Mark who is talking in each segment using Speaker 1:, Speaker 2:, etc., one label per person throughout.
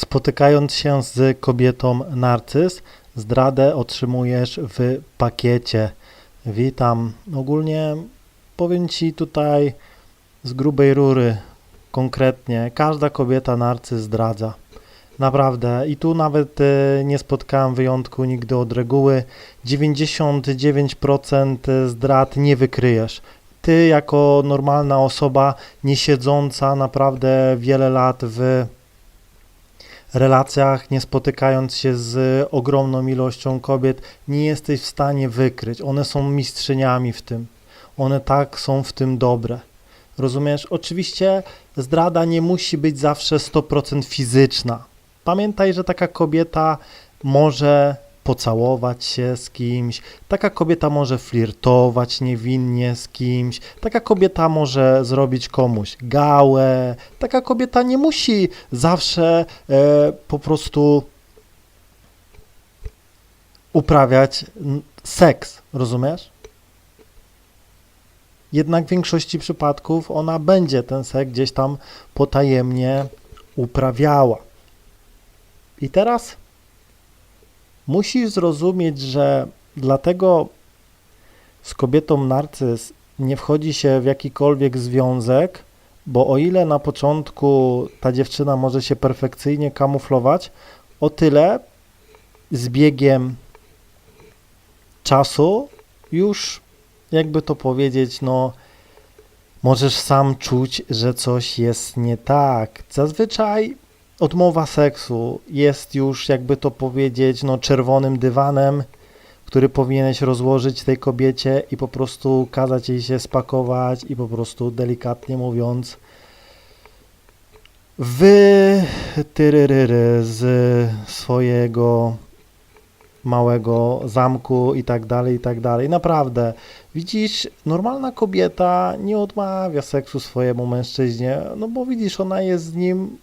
Speaker 1: Spotykając się z kobietą narcyz, zdradę otrzymujesz w pakiecie. Witam. Ogólnie powiem Ci tutaj z grubej rury, konkretnie, każda kobieta narcyz zdradza. Naprawdę. I tu nawet e, nie spotkałem wyjątku nigdy od reguły. 99% zdrad nie wykryjesz. Ty, jako normalna osoba, nie siedząca naprawdę wiele lat w relacjach, nie spotykając się z ogromną ilością kobiet, nie jesteś w stanie wykryć. One są mistrzyniami w tym. One tak są w tym dobre. Rozumiesz? Oczywiście zdrada nie musi być zawsze 100% fizyczna. Pamiętaj, że taka kobieta może pocałować się z kimś, taka kobieta może flirtować niewinnie z kimś, taka kobieta może zrobić komuś gałę, taka kobieta nie musi zawsze e, po prostu uprawiać seks, rozumiesz? Jednak w większości przypadków ona będzie ten seks gdzieś tam potajemnie uprawiała. I teraz musisz zrozumieć, że dlatego z kobietą narcyz nie wchodzi się w jakikolwiek związek, bo o ile na początku ta dziewczyna może się perfekcyjnie kamuflować, o tyle z biegiem czasu już, jakby to powiedzieć, no możesz sam czuć, że coś jest nie tak. Zazwyczaj odmowa seksu jest już, jakby to powiedzieć, no czerwonym dywanem, który powinieneś rozłożyć tej kobiecie i po prostu kazać jej się spakować i po prostu delikatnie mówiąc wy tyryryry z swojego małego zamku i tak dalej, i tak dalej. Naprawdę, widzisz, normalna kobieta nie odmawia seksu swojemu mężczyźnie, no bo widzisz, ona jest z nim,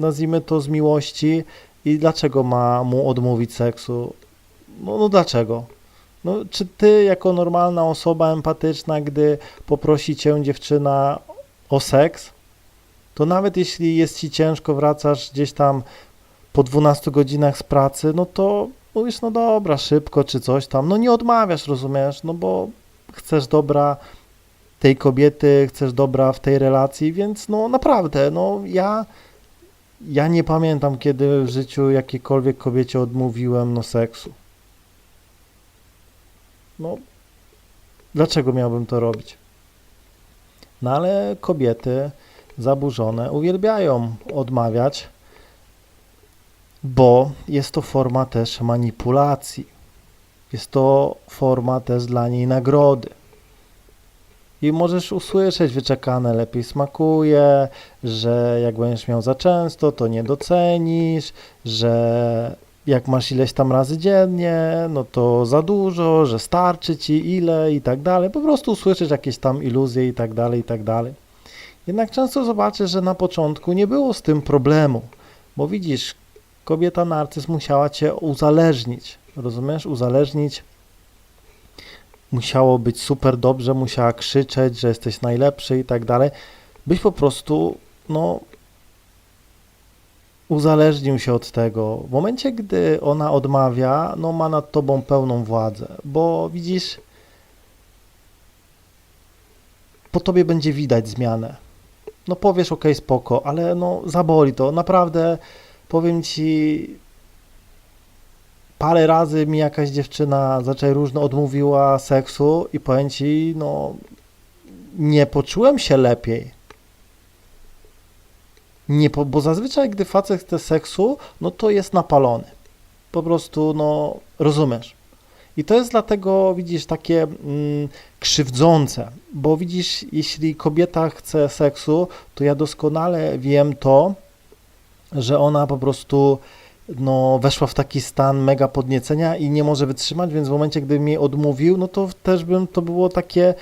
Speaker 1: nazwijmy to z miłości i dlaczego ma mu odmówić seksu? No, no dlaczego? No, czy ty jako normalna osoba empatyczna, gdy poprosi cię dziewczyna o seks, to nawet jeśli jest ci ciężko, wracasz gdzieś tam po 12 godzinach z pracy, no to mówisz, no dobra, szybko czy coś tam, no nie odmawiasz, rozumiesz, no bo chcesz dobra tej kobiety, chcesz dobra w tej relacji, więc no naprawdę, no ja, ja nie pamiętam, kiedy w życiu jakiejkolwiek kobiecie odmówiłem no seksu. No, dlaczego miałbym to robić? No ale kobiety zaburzone uwielbiają odmawiać, bo jest to forma też manipulacji. Jest to forma też dla niej nagrody. I możesz usłyszeć wyczekane lepiej smakuje, że jak będziesz miał za często, to nie docenisz, że jak masz ileś tam razy dziennie, no to za dużo, że starczy ci ile i tak dalej. Po prostu usłyszysz jakieś tam iluzje i tak dalej, i tak dalej. Jednak często zobaczysz, że na początku nie było z tym problemu, bo widzisz, kobieta narcyz musiała cię uzależnić, rozumiesz? Uzależnić. Musiało być super dobrze, musiała krzyczeć, że jesteś najlepszy i tak dalej. Byś po prostu, no, uzależnił się od tego. W momencie, gdy ona odmawia, no, ma nad tobą pełną władzę, bo widzisz, po tobie będzie widać zmianę. No powiesz, ok, spoko, ale no zaboli to. Naprawdę powiem ci, parę razy mi jakaś dziewczyna zaczęła różno odmówiła seksu i powiem ci, no nie poczułem się lepiej. Nie, po, bo zazwyczaj, gdy facet chce seksu, no to jest napalony. Po prostu, no, rozumiesz. I to jest dlatego, widzisz, takie mm, krzywdzące, bo widzisz, jeśli kobieta chce seksu, to ja doskonale wiem to, że ona po prostu no, weszła w taki stan mega podniecenia i nie może wytrzymać, więc w momencie, gdy mi odmówił, no to też bym to było takie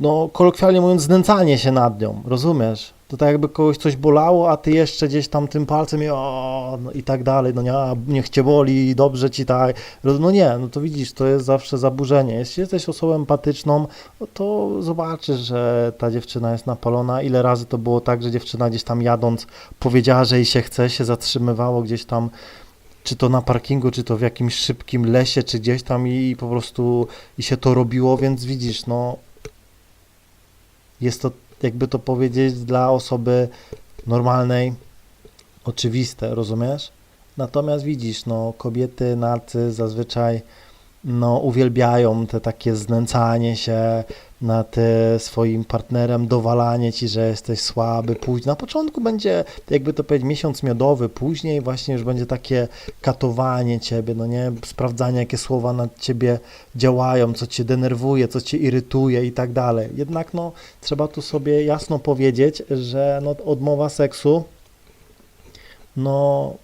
Speaker 1: no kolokwialnie mówiąc, znęcanie się nad nią, rozumiesz? To tak jakby kogoś coś bolało, a ty jeszcze gdzieś tam tym palcem i, o, no i tak dalej, no nie, niech cię boli, dobrze ci tak. No nie, no to widzisz, to jest zawsze zaburzenie. Jeśli jesteś osobą empatyczną, no to zobaczysz, że ta dziewczyna jest napalona. Ile razy to było tak, że dziewczyna gdzieś tam jadąc powiedziała, że jej się chce, się zatrzymywało gdzieś tam czy to na parkingu, czy to w jakimś szybkim lesie, czy gdzieś tam i, po prostu i się to robiło, więc widzisz, no jest to, jakby to powiedzieć, dla osoby normalnej oczywiste, rozumiesz? Natomiast widzisz, no kobiety, narcy zazwyczaj no, uwielbiają te takie znęcanie się nad e, swoim partnerem, dowalanie ci, że jesteś słaby, później. Na początku będzie, jakby to powiedzieć, miesiąc miodowy, później właśnie już będzie takie katowanie ciebie, no nie, sprawdzanie, jakie słowa na ciebie działają, co cię denerwuje, co cię irytuje i tak dalej. Jednak no, trzeba tu sobie jasno powiedzieć, że no, odmowa seksu, no,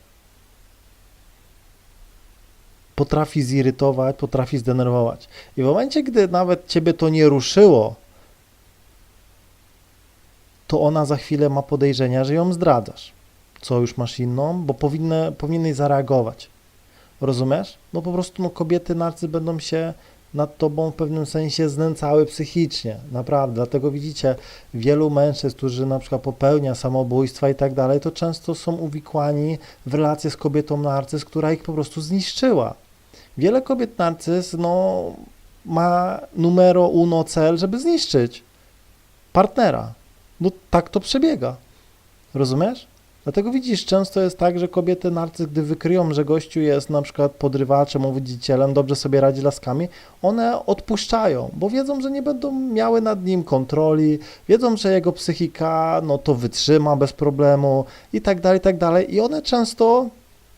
Speaker 1: potrafi zirytować, potrafi zdenerwować. I w momencie, gdy nawet ciebie to nie ruszyło, to ona za chwilę ma podejrzenia, że ją zdradzasz. Co już masz inną, bo powinny, powinieneś zareagować. Rozumiesz? No po prostu no, kobiety narcy będą się nad tobą w pewnym sensie znęcały psychicznie, naprawdę. Dlatego widzicie, wielu mężczyzn, którzy na przykład popełnia samobójstwa i tak dalej, to często są uwikłani w relacje z kobietą narcyz, która ich po prostu zniszczyła. Wiele kobiet narcyz, no, ma numero uno cel, żeby zniszczyć partnera. No tak to przebiega. Rozumiesz? Dlatego widzisz, często jest tak, że kobiety narcyz, gdy wykryją, że gościu jest na przykład podrywaczem, uwodzicielem, dobrze sobie radzi laskami, one odpuszczają, bo wiedzą, że nie będą miały nad nim kontroli, wiedzą, że jego psychika no to wytrzyma bez problemu i tak dalej, i tak dalej. I one często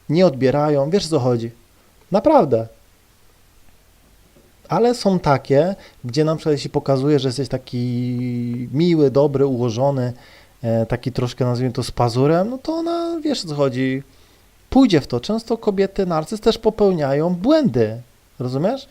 Speaker 1: nie odbierają. Wiesz, co chodzi? Naprawdę. Ale są takie, gdzie na przykład jeśli pokazuje, że jesteś taki miły, dobry, ułożony, e, taki troszkę nazwijmy to z pazurem, no to ona, wiesz o co chodzi, pójdzie w to. Często kobiety narcyz też popełniają błędy, rozumiesz?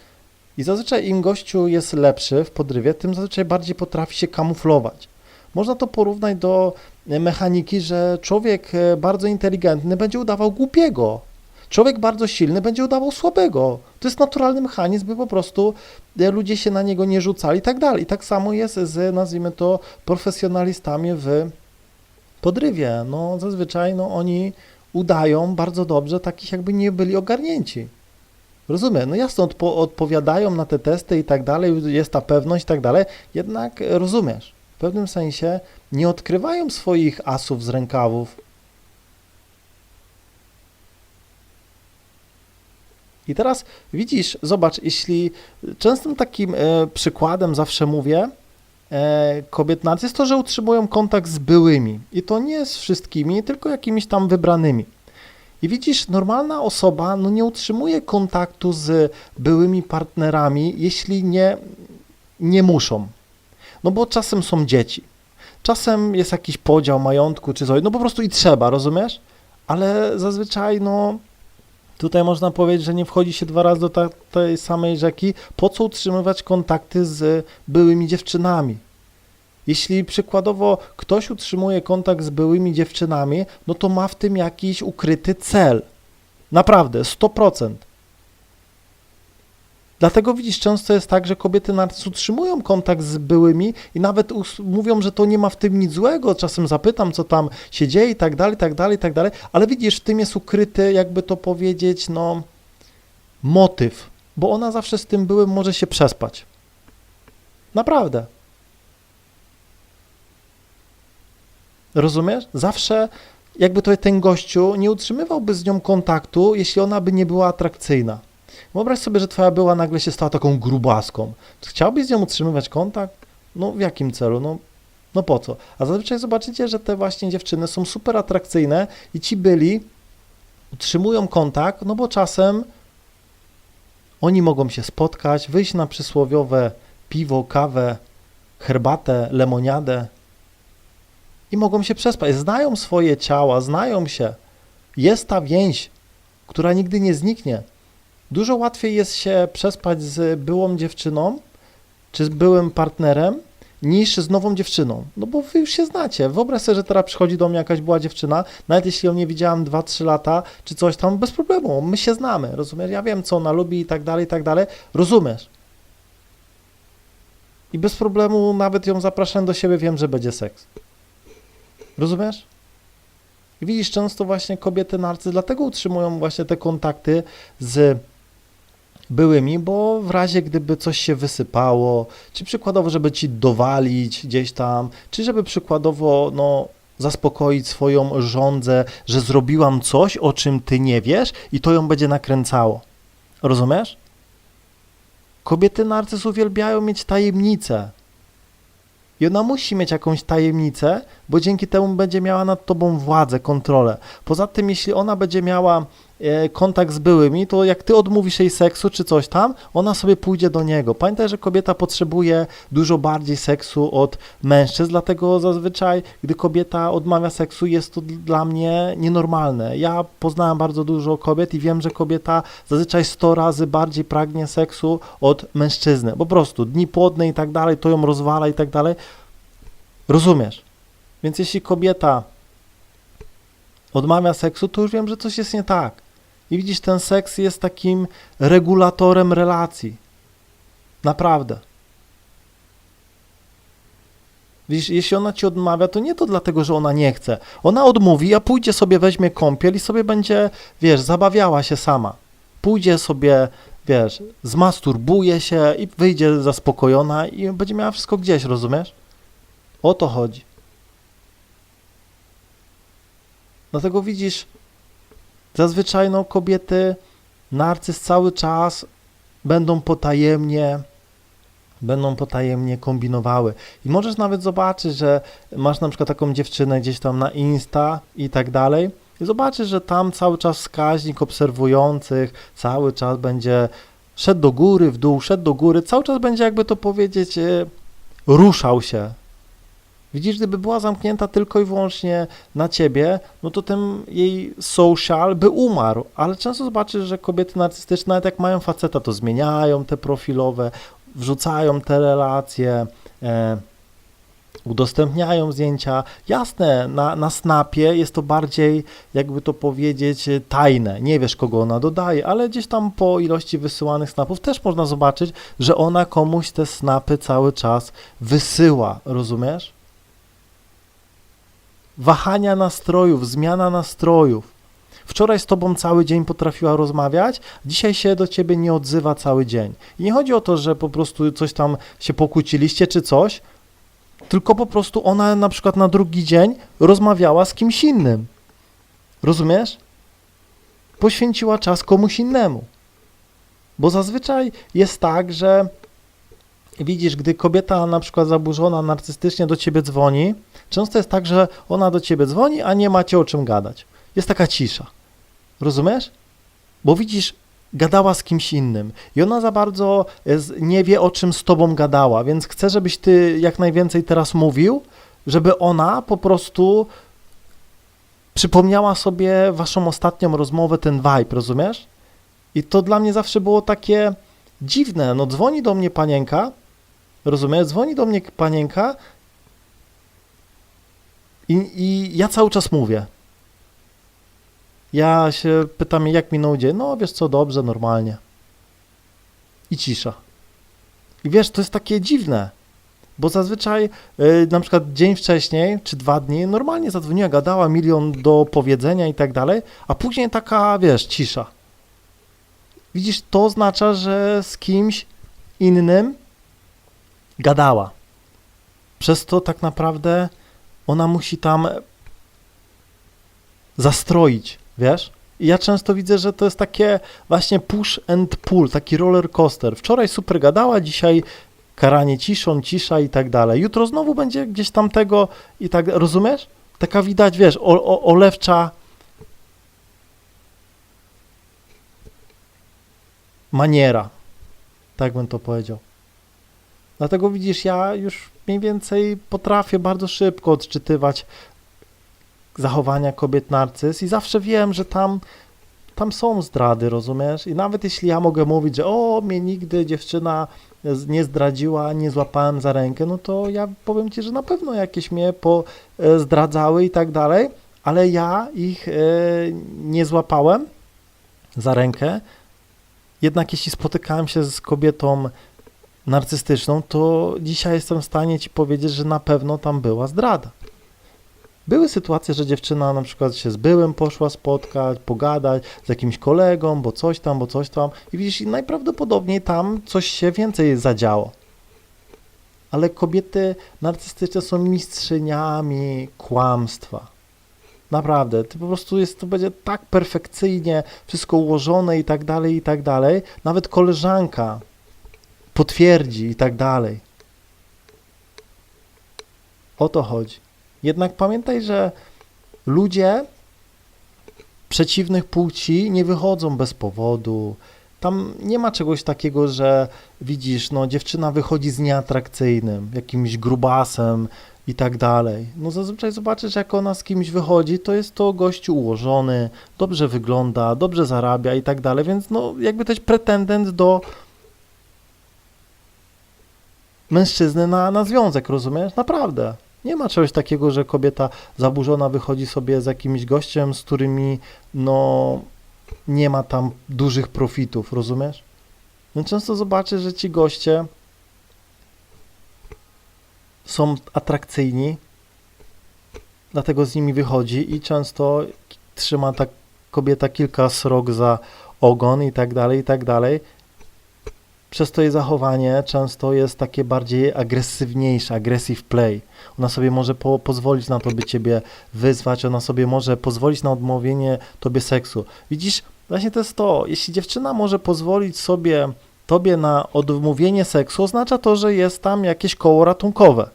Speaker 1: I zazwyczaj im gościu jest lepszy w podrywie, tym zazwyczaj bardziej potrafi się kamuflować. Można to porównać do mechaniki, że człowiek e, bardzo inteligentny będzie udawał głupiego. Człowiek bardzo silny będzie udawał słabego. To jest naturalny mechanizm, by po prostu e, ludzie się na niego nie rzucali i tak dalej. I tak samo jest z, nazwijmy to, profesjonalistami w podrywie. No zazwyczaj no, oni udają bardzo dobrze, takich jakby nie byli ogarnięci. Rozumiem, no jasno, odpo odpowiadają na te testy i tak dalej, jest ta pewność i tak dalej, jednak e, rozumiesz, w pewnym sensie nie odkrywają swoich asów z rękawów. I teraz widzisz, zobacz, jeśli częstym takim e, przykładem zawsze mówię, e, kobiet narcyz jest to, że utrzymują kontakt z byłymi. I to nie z wszystkimi, tylko jakimiś tam wybranymi. I widzisz, normalna osoba no, nie utrzymuje kontaktu z byłymi partnerami, jeśli nie, nie muszą. No bo czasem są dzieci, czasem jest jakiś podział majątku czy coś, no po prostu i trzeba, rozumiesz? Ale zazwyczaj, no, tutaj można powiedzieć, że nie wchodzi się dwa razy do ta, tej samej rzeki. Po co utrzymywać kontakty z byłymi dziewczynami? Jeśli przykładowo ktoś utrzymuje kontakt z byłymi dziewczynami, no to ma w tym jakiś ukryty cel. Naprawdę, 100%. Dlatego widzisz, często jest tak, że kobiety narcyz utrzymują kontakt z byłymi i nawet mówią, że to nie ma w tym nic złego. Czasem zapytam, co tam się dzieje i tak dalej, tak dalej, tak dalej. Ale widzisz, w tym jest ukryty, jakby to powiedzieć, no, motyw, bo ona zawsze z tym byłym może się przespać. Naprawdę. Rozumiesz? Zawsze jakby to ten gościu nie utrzymywałby z nią kontaktu, jeśli ona by nie była atrakcyjna. Wyobraź sobie, że twoja była nagle się stała taką grubaską. Chciałbyś z nią utrzymywać kontakt? No w jakim celu? No, no po co? A zazwyczaj zobaczycie, że te właśnie dziewczyny są super atrakcyjne i ci byli utrzymują kontakt, no bo czasem oni mogą się spotkać, wyjść na przysłowiowe piwo, kawę, herbatę, lemoniadę i mogą się przespać. Znają swoje ciała, znają się. Jest ta więź, która nigdy nie zniknie. Dużo łatwiej jest się przespać z byłą dziewczyną czy z byłym partnerem, niż z nową dziewczyną. No bo wy już się znacie. Wyobraź sobie, że teraz przychodzi do mnie jakaś była dziewczyna, nawet jeśli ją nie widziałam 2-3 lata, czy coś tam, bez problemu, my się znamy, rozumiesz? Ja wiem, co ona lubi i tak dalej, i tak dalej. Rozumiesz? I bez problemu nawet ją zapraszam do siebie, wiem, że będzie seks. Rozumiesz? I widzisz, często właśnie kobiety narcy dlatego utrzymują właśnie te kontakty z byłymi, bo w razie gdyby coś się wysypało, czy przykładowo, żeby ci dowalić gdzieś tam, czy żeby przykładowo, no, zaspokoić swoją żądzę, że zrobiłam coś, o czym ty nie wiesz i to ją będzie nakręcało. Rozumiesz? Kobiety narcyz uwielbiają mieć tajemnice. I ona musi mieć jakąś tajemnicę, bo dzięki temu będzie miała nad tobą władzę, kontrolę. Poza tym, jeśli ona będzie miała kontakt z byłymi, to jak ty odmówisz jej seksu czy coś tam, ona sobie pójdzie do niego. Pamiętaj, że kobieta potrzebuje dużo bardziej seksu od mężczyzn, dlatego zazwyczaj, gdy kobieta odmawia seksu, jest to dla mnie nienormalne. Ja poznałem bardzo dużo kobiet i wiem, że kobieta zazwyczaj 100 razy bardziej pragnie seksu od mężczyzny. Po prostu dni płodne i tak dalej, to ją rozwala i tak dalej. Rozumiesz? Więc jeśli kobieta odmawia seksu, to już wiem, że coś jest nie tak. I widzisz, ten seks jest takim regulatorem relacji. Naprawdę. Widzisz, jeśli ona ci odmawia, to nie to dlatego, że ona nie chce. Ona odmówi, a pójdzie sobie, weźmie kąpiel i sobie będzie, wiesz, zabawiała się sama. Pójdzie sobie, wiesz, zmasturbuje się i wyjdzie zaspokojona i będzie miała wszystko gdzieś, rozumiesz? O to chodzi. Dlatego widzisz, zazwyczaj no, kobiety, narcyz cały czas będą potajemnie, będą potajemnie kombinowały. I możesz nawet zobaczyć, że masz na przykład taką dziewczynę gdzieś tam na Insta i tak dalej. I zobaczysz, że tam cały czas wskaźnik obserwujących cały czas będzie szedł do góry, w dół, szedł do góry, cały czas będzie jakby to powiedzieć, e, ruszał się, Widzisz, gdyby była zamknięta tylko i wyłącznie na ciebie, no to ten jej social by umarł. Ale często zobaczysz, że kobiety narcystyczne, nawet jak mają faceta, to zmieniają te profilowe, wrzucają te relacje, e, udostępniają zdjęcia. Jasne, na, na snapie jest to bardziej, jakby to powiedzieć, tajne. Nie wiesz, kogo ona dodaje, ale gdzieś tam po ilości wysyłanych snapów też można zobaczyć, że ona komuś te snapy cały czas wysyła. Rozumiesz? Wahania nastrojów, zmiana nastrojów. Wczoraj z tobą cały dzień potrafiła rozmawiać, dzisiaj się do ciebie nie odzywa cały dzień. I nie chodzi o to, że po prostu coś tam się pokłóciliście czy coś, tylko po prostu ona na przykład na drugi dzień rozmawiała z kimś innym. Rozumiesz? Poświęciła czas komuś innemu. Bo zazwyczaj jest tak, że widzisz, gdy kobieta na przykład zaburzona narcystycznie do ciebie dzwoni, często jest tak, że ona do ciebie dzwoni, a nie macie o czym gadać. Jest taka cisza. Rozumiesz? Bo widzisz, gadała z kimś innym i ona za bardzo jest, nie wie, o czym z tobą gadała, więc chce, żebyś ty jak najwięcej teraz mówił, żeby ona po prostu przypomniała sobie waszą ostatnią rozmowę, ten vibe, rozumiesz? I to dla mnie zawsze było takie dziwne. No dzwoni do mnie panienka, rozumiesz? Dzwoni do mnie panienka i, i ja cały czas mówię. Ja się pytam, jak minął dzień. No, wiesz co, dobrze, normalnie. I cisza. I wiesz, to jest takie dziwne, bo zazwyczaj yy, na przykład dzień wcześniej, czy dwa dni, normalnie zadzwoniła, gadała, milion do powiedzenia i tak dalej, a później taka, wiesz, cisza. Widzisz, to oznacza, że z kimś innym gadała. Przez to tak naprawdę ona musi tam zastroić, wiesz? I ja często widzę, że to jest takie właśnie push and pull, taki roller coaster. Wczoraj super gadała, dzisiaj karanie ciszą, cisza i tak dalej. Jutro znowu będzie gdzieś tam tego i tak, rozumiesz? Taka widać, wiesz, o, o, olewcza maniera, tak bym to powiedział. Dlatego widzisz, ja już mniej więcej potrafię bardzo szybko odczytywać zachowania kobiet narcyz i zawsze wiem, że tam tam są zdrady, rozumiesz? I nawet jeśli ja mogę mówić, że o, mnie nigdy dziewczyna nie zdradziła, nie złapałem za rękę, no to ja powiem ci, że na pewno jakieś mnie po, zdradzały i tak dalej, ale ja ich e, nie złapałem za rękę. Jednak jeśli spotykałem się z kobietą narcystyczną, to dzisiaj jestem w stanie ci powiedzieć, że na pewno tam była zdrada. Były sytuacje, że dziewczyna na przykład się z byłym poszła spotkać, pogadać z jakimś kolegą, bo coś tam, bo coś tam. I widzisz, najprawdopodobniej tam coś się więcej zadziało. Ale kobiety narcystyczne są mistrzyniami kłamstwa. Naprawdę, ty po prostu jest, to będzie tak perfekcyjnie wszystko ułożone i tak dalej, i tak dalej. Nawet koleżanka potwierdzi i tak dalej. O to chodzi. Jednak pamiętaj, że ludzie przeciwnych płci nie wychodzą bez powodu. Tam nie ma czegoś takiego, że widzisz, no dziewczyna wychodzi z nieatrakcyjnym, jakimś grubasem i tak dalej. No zazwyczaj zobaczysz, jak ona z kimś wychodzi, to jest to gościu ułożony, dobrze wygląda, dobrze zarabia i tak dalej, więc no jakby też pretendent do mężczyzny na, na związek, rozumiesz? Naprawdę. Nie ma czegoś takiego, że kobieta zaburzona wychodzi sobie z jakimś gościem, z którymi no nie ma tam dużych profitów, rozumiesz? No często zobaczysz, że ci goście są atrakcyjni, dlatego z nimi wychodzi i często trzyma ta kobieta kilka srok za ogon i tak dalej, i tak dalej. Przez to jej zachowanie często jest takie bardziej agresywniejsze, aggressive play. Ona sobie może po, pozwolić na to, by ciebie wyzwać, ona sobie może pozwolić na odmówienie tobie seksu. Widzisz, właśnie to jest to, jeśli dziewczyna może pozwolić sobie tobie na odmówienie seksu, oznacza to, że jest tam jakieś koło ratunkowe.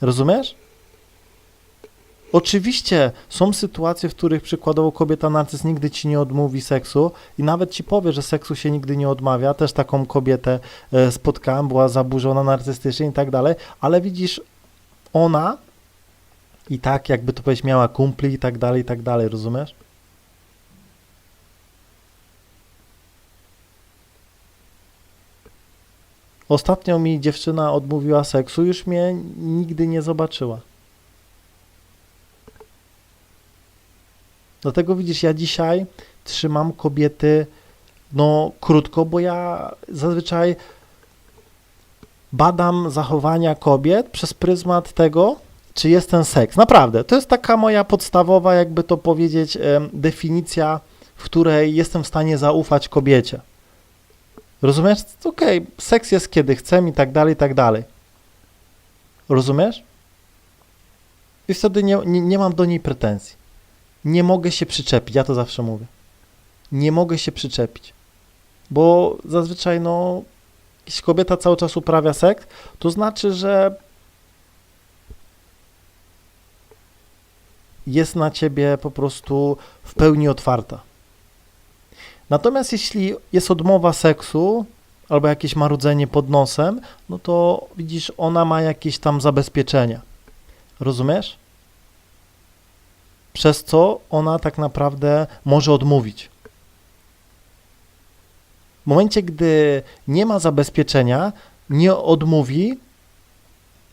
Speaker 1: Rozumiesz? Oczywiście są sytuacje, w których przykładowo kobieta narcyz nigdy ci nie odmówi seksu i nawet ci powie, że seksu się nigdy nie odmawia. Też taką kobietę e, spotkałem, była zaburzona narcystycznie i tak dalej, ale widzisz, ona i tak jakby to powiedzieć miała kumpli i tak dalej, i tak dalej, rozumiesz? Ostatnio mi dziewczyna odmówiła seksu, już mnie nigdy nie zobaczyła. Dlatego widzisz, ja dzisiaj trzymam kobiety no krótko, bo ja zazwyczaj badam zachowania kobiet przez pryzmat tego, czy jest ten seks. Naprawdę, to jest taka moja podstawowa, jakby to powiedzieć, definicja, w której jestem w stanie zaufać kobiecie. Rozumiesz? Okej, seks jest kiedy chcę i tak dalej, i tak dalej. Rozumiesz? I wtedy nie, nie, nie mam do niej pretensji. Nie mogę się przyczepić, ja to zawsze mówię. Nie mogę się przyczepić. Bo zazwyczaj, no, jeśli kobieta cały czas uprawia seks, to znaczy, że jest na ciebie po prostu w pełni otwarta. Natomiast jeśli jest odmowa seksu albo jakieś marudzenie pod nosem, no to widzisz, ona ma jakieś tam zabezpieczenia. Rozumiesz? Przez co ona tak naprawdę może odmówić. W momencie, gdy nie ma zabezpieczenia, nie odmówi,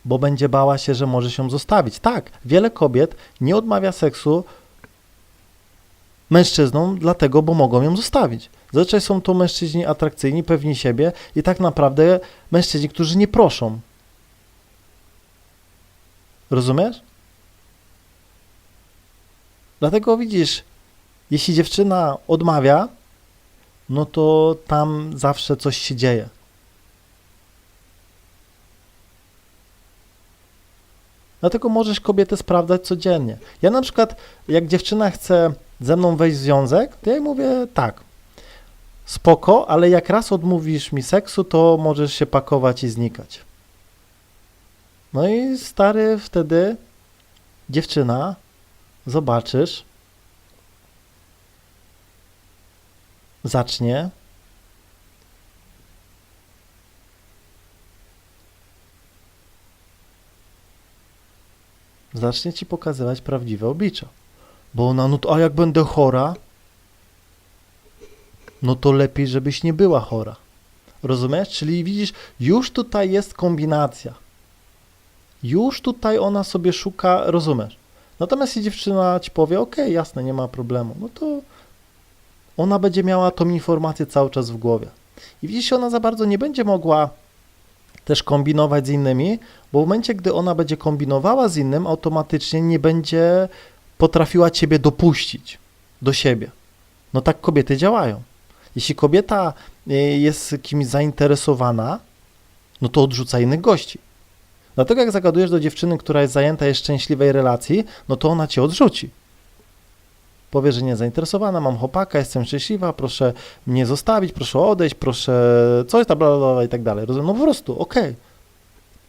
Speaker 1: bo będzie bała się, że może się zostawić. Tak, wiele kobiet nie odmawia seksu mężczyznom, dlatego, bo mogą ją zostawić. Zazwyczaj są to mężczyźni atrakcyjni, pewni siebie i tak naprawdę mężczyźni, którzy nie proszą. Rozumiesz? Dlatego widzisz, jeśli dziewczyna odmawia, no to tam zawsze coś się dzieje. Dlatego możesz kobietę sprawdzać codziennie. Ja na przykład, jak dziewczyna chce ze mną wejść w związek, to ja jej mówię tak, spoko, ale jak raz odmówisz mi seksu, to możesz się pakować i znikać. No i stary wtedy dziewczyna, zobaczysz, zacznie zacznie ci pokazywać prawdziwe oblicze. Bo ona, no to, a jak będę chora, no to lepiej, żebyś nie była chora. Rozumiesz? Czyli widzisz, już tutaj jest kombinacja. Już tutaj ona sobie szuka, rozumiesz? Natomiast jeśli dziewczyna ci powie, ok, jasne, nie ma problemu, no to ona będzie miała tą informację cały czas w głowie. I widzisz, ona za bardzo nie będzie mogła też kombinować z innymi, bo w momencie, gdy ona będzie kombinowała z innym, automatycznie nie będzie potrafiła ciebie dopuścić do siebie. No tak kobiety działają. Jeśli kobieta y, jest kimś zainteresowana, no to odrzuca innych gości. Dlatego jak zagadujesz do dziewczyny, która jest zajęta, jest szczęśliwej relacji, no to ona cię odrzuci. Powie, że nie zainteresowana, mam chłopaka, jestem szczęśliwa, proszę mnie zostawić, proszę odejść, proszę coś tam, bla, bla, bla i tak dalej. Rozumiem? No po prostu, okej.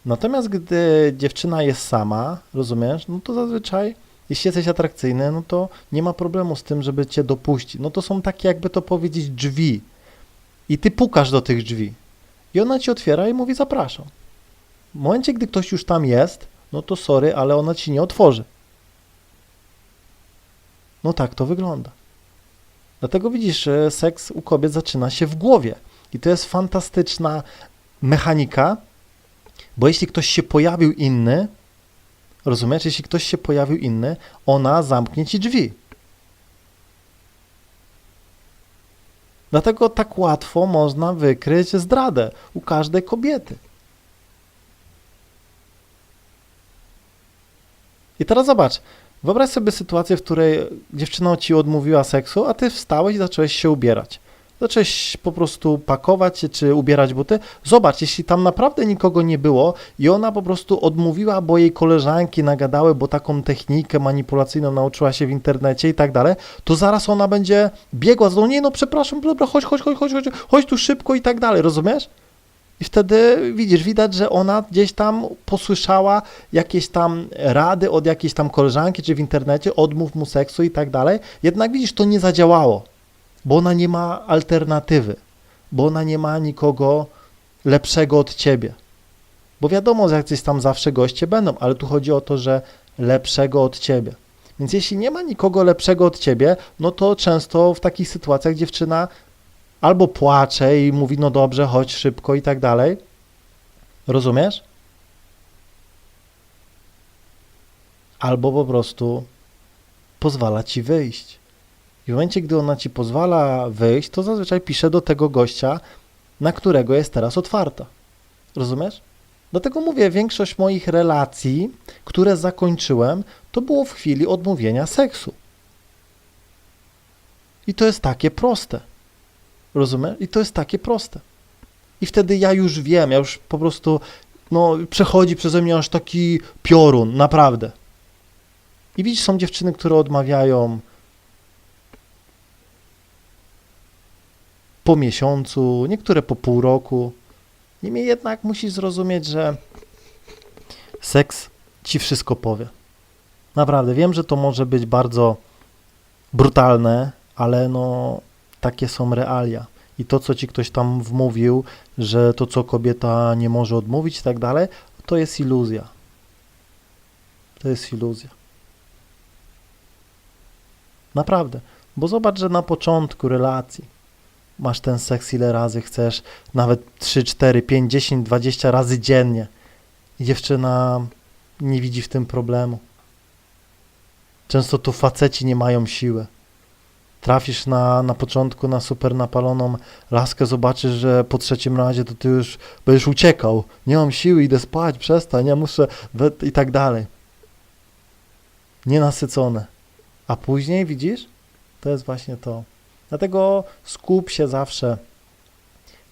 Speaker 1: Natomiast gdy dziewczyna jest sama, rozumiesz, no to zazwyczaj, jeśli jesteś atrakcyjny, no to nie ma problemu z tym, żeby cię dopuścić. No to są takie, jakby to powiedzieć, drzwi. I ty pukasz do tych drzwi. I ona ci otwiera i mówi, zapraszam. W momencie, gdy ktoś już tam jest, no to sorry, ale ona ci nie otworzy. No tak to wygląda. Dlatego widzisz, seks u kobiet zaczyna się w głowie. I to jest fantastyczna mechanika, bo jeśli ktoś się pojawił inny, rozumiesz, jeśli ktoś się pojawił inny, ona zamknie ci drzwi. Dlatego tak łatwo można wykryć zdradę u każdej kobiety. I teraz zobacz, wyobraź sobie sytuację, w której dziewczyna ci odmówiła seksu, a ty wstałeś i zacząłeś się ubierać. Zacząłeś po prostu pakować się czy ubierać buty. Zobacz, jeśli tam naprawdę nikogo nie było i ona po prostu odmówiła, bo jej koleżanki nagadały, bo taką technikę manipulacyjną nauczyła się w internecie i tak dalej, to zaraz ona będzie biegła z nią, nie no przepraszam, dobra, chodź, chodź, chodź, chodź, chodź, chodź tu szybko i tak dalej, rozumiesz? I wtedy widzisz, widać, że ona gdzieś tam posłyszała jakieś tam rady od jakiejś tam koleżanki, czy w internecie, odmów mu seksu i tak dalej. Jednak widzisz, to nie zadziałało, bo ona nie ma alternatywy, bo ona nie ma nikogo lepszego od ciebie. Bo wiadomo, że jacyś tam zawsze goście będą, ale tu chodzi o to, że lepszego od ciebie. Więc jeśli nie ma nikogo lepszego od ciebie, no to często w takich sytuacjach dziewczyna albo płacze i mówi, no dobrze, chodź szybko i tak dalej. Rozumiesz? Albo po prostu pozwala ci wyjść. I w momencie, gdy ona ci pozwala wyjść, to zazwyczaj pisze do tego gościa, na którego jest teraz otwarta. Rozumiesz? Dlatego mówię, większość moich relacji, które zakończyłem, to było w chwili odmówienia seksu. I to jest takie proste. Rozumiesz? I to jest takie proste. I wtedy ja już wiem, ja już po prostu, no, przechodzi przeze mnie aż taki piorun, naprawdę. I widzisz, są dziewczyny, które odmawiają po miesiącu, niektóre po pół roku. Niemniej jednak musisz zrozumieć, że seks ci wszystko powie. Naprawdę, wiem, że to może być bardzo brutalne, ale no takie są realia. I to, co ci ktoś tam wmówił, że to, co kobieta nie może odmówić i tak dalej, to jest iluzja. To jest iluzja. Naprawdę. Bo zobacz, że na początku relacji masz ten seks ile razy chcesz, nawet 3, 4, 5, 10, 20 razy dziennie. I dziewczyna nie widzi w tym problemu. Często tu faceci nie mają siły trafisz na, na początku na super napaloną laskę, zobaczysz, że po trzecim razie to ty już będziesz uciekał. Nie mam siły, idę spać, przestań, ja muszę i tak dalej. Nienasycone. A później widzisz? To jest właśnie to. Dlatego skup się zawsze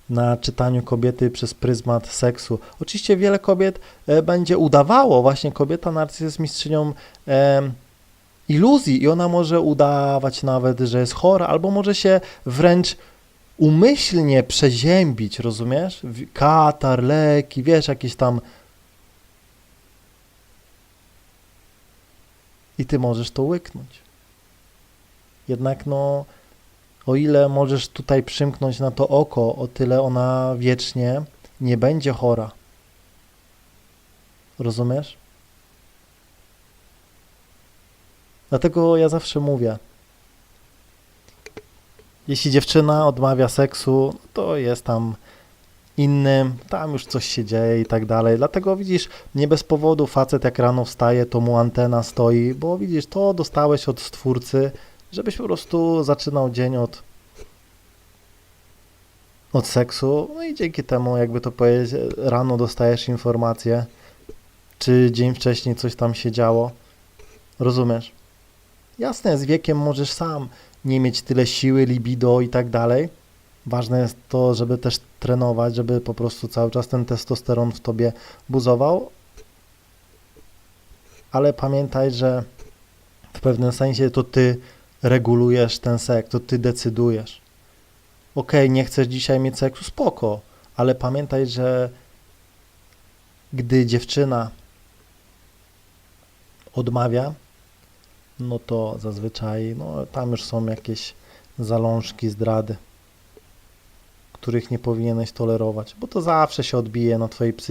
Speaker 1: na czytaniu kobiety przez pryzmat seksu. Oczywiście wiele kobiet e, będzie udawało, właśnie kobieta narcyz jest mistrzynią e, iluzji i ona może udawać nawet, że jest chora, albo może się wręcz umyślnie przeziębić, rozumiesz? Katar, leki, wiesz, jakieś tam. I ty możesz to łyknąć. Jednak no, o ile możesz tutaj przymknąć na to oko, o tyle ona wiecznie nie będzie chora. Rozumiesz? Dlatego ja zawsze mówię, Jeśli dziewczyna odmawia seksu, to jest tam innym, tam już coś się dzieje i tak dalej. Dlatego widzisz, nie bez powodu facet jak rano wstaje, to mu antena stoi, bo widzisz, to dostałeś od stwórcy, żebyś po prostu zaczynał dzień od od seksu, no i dzięki temu, jakby to powiedzieć, rano dostajesz informację, czy dzień wcześniej coś tam się działo. Rozumiesz? Jasne, z wiekiem możesz sam nie mieć tyle siły, libido i tak dalej. Ważne jest to, żeby też trenować, żeby po prostu cały czas ten testosteron w tobie buzował. Ale pamiętaj, że w pewnym sensie to ty regulujesz ten seks, to ty decydujesz. Okej, nie chcesz dzisiaj mieć seksu, spoko, ale pamiętaj, że gdy dziewczyna odmawia, no to zazwyczaj no, tam już są jakieś zalążki zdrady, których nie powinieneś tolerować, bo to zawsze się odbije na twojej psychice.